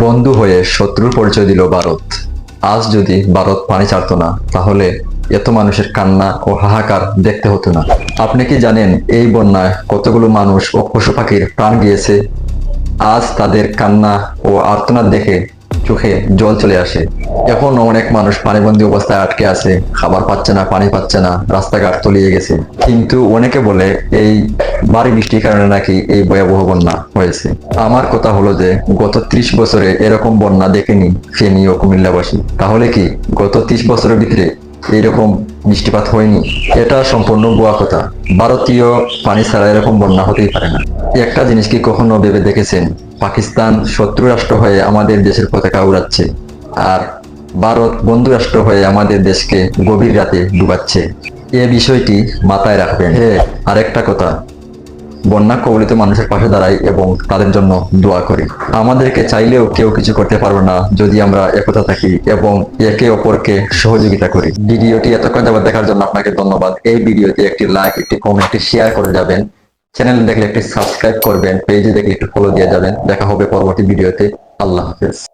বন্ধু হয়ে শত্রুর পরিচয় দিল ভারত। আজ যদি ভারত পানি ছাড়ত না, তাহলে এত মানুষের কান্না ও হাহাকার দেখতে হতো না। আপনি কি জানেন এই বন্যায় কতগুলো মানুষ ও পশু পাখির প্রাণ গিয়েছে? আজ তাদের কান্না ও আর্তনাদ দেখে চোখে জল চলে আসে। এখন অনেক মানুষ পানিবন্দী অবস্থায় আটকে আছে, খাবার পাচ্ছে না, পানি পাচ্ছে না, রাস্তাঘাট তলিয়ে গেছে। কিন্তু অনেকে বলে, এই ভারী বৃষ্টির কারণে নাকি এই ভয়াবহ বন্যা হয়েছে। আমার কথা হলো যে, গত ত্রিশ বছরে এরকম বন্যা দেখেনি ফেনী ও কুমিল্লাবাসী। তাহলে কি গত ত্রিশ বছরের ভিতরে এইরকম বৃষ্টিপাত হয়নি। এটা সম্পূর্ণ গোয়া কথা। ভারতীয় পানি ছাড়া এরকম বন্যা হতেই পারে না। একটা জিনিস কি কখনো ভেবে দেখেছেন? পাকিস্তান শত্রু রাষ্ট্র হয়ে আমাদের দেশের পতাকা উড়াচ্ছে আর ভারত বন্ধু রাষ্ট্র হয়ে আমাদের দেশকে গভীর রাতে ডুবাচ্ছে। এ বিষয়টি মাথায় রাখবেন। হ্যাঁ আরেকটা কথা। বন্যা কবলিত মানুষের পাশে দাঁড়াই এবং তাদের জন্য দোয়া করি। আমাদেরকে চাইলেও কেউ কিছু করতে পারবে না যদি আমরা একতা থাকি এবং একে অপরকে সহযোগিতা করি। ভিডিওটি এতক্ষণ যাবত দেখার জন্য আপনাকে ধন্যবাদ। এই ভিডিওতে একটি লাইক একটি কমেন্ট একটি শেয়ার করে যাবেন। চ্যানেল দেখলে একটি সাবস্ক্রাইব করবেন পেজে দেখলে একটু ফলো দিয়ে যাবেন। দেখা হবে পরবর্তী ভিডিওতে। আল্লাহ হাফেজ।